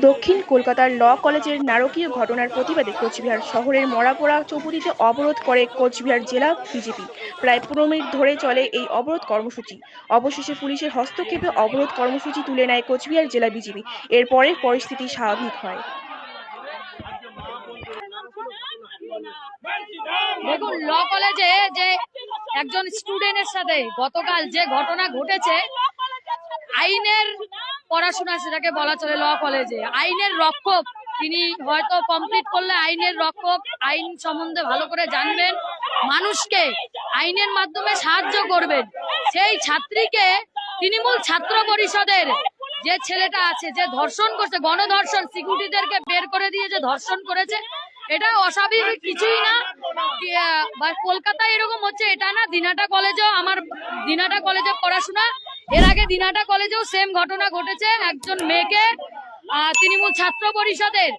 দক্ষিণ কলকাতার ল কলেজের নারকীয় ঘটনার প্রতিবাদে কোচবিহার শহরের মরাপোড়া চৌপতিতে অবরোধ করে কোচবিহার জেলা বিজেপি। প্রায় পনেরো মিনিট ধরে চলে এই অবরোধ কর্মসূচি। অবশেষে পুলিশের হস্তক্ষেপে অবরোধ কর্মসূচি তুলে নেয় কোচবিহার জেলা বিজেপি। এরপরে পরিস্থিতি স্বাভাবিক হয়। দেখুন, ল কলেজে যে একজন স্টুডেন্টের সাথে গতকাল যে ঘটনা ঘটেছে, আইনের পড়াশোনা সেটাকে বলা চলে ল কলেজে আইনের রক্ষক, তিনি হয়তো কমপ্লিট করলে আইনের রক্ষক, আইন সম্বন্ধে ভালো করে জানবেন, মানুষকে আইনের মাধ্যমে সাহায্য করবেন। সেই ছাত্রীকে তৃণমূল ছাত্র পরিষদের যে ছেলেটা আছে, যে ধর্ষণ করছে, গণধর্ষণ, সিকিউরিটিদেরকে বের করে দিয়ে যে ধর্ষণ করেছে, এটা অস্বাভাবিক কিছুই না। কলকাতায় এরকম হচ্ছে, এটা না, দিনাটা কলেজেও আমার, দিনাটা কলেজে পড়াশোনা এর আগে দিনাটা কলেজেও সেম ঘটনা ঘটেছে একজন মেয়েকে তৃণমূল ছাত্র পরিষদের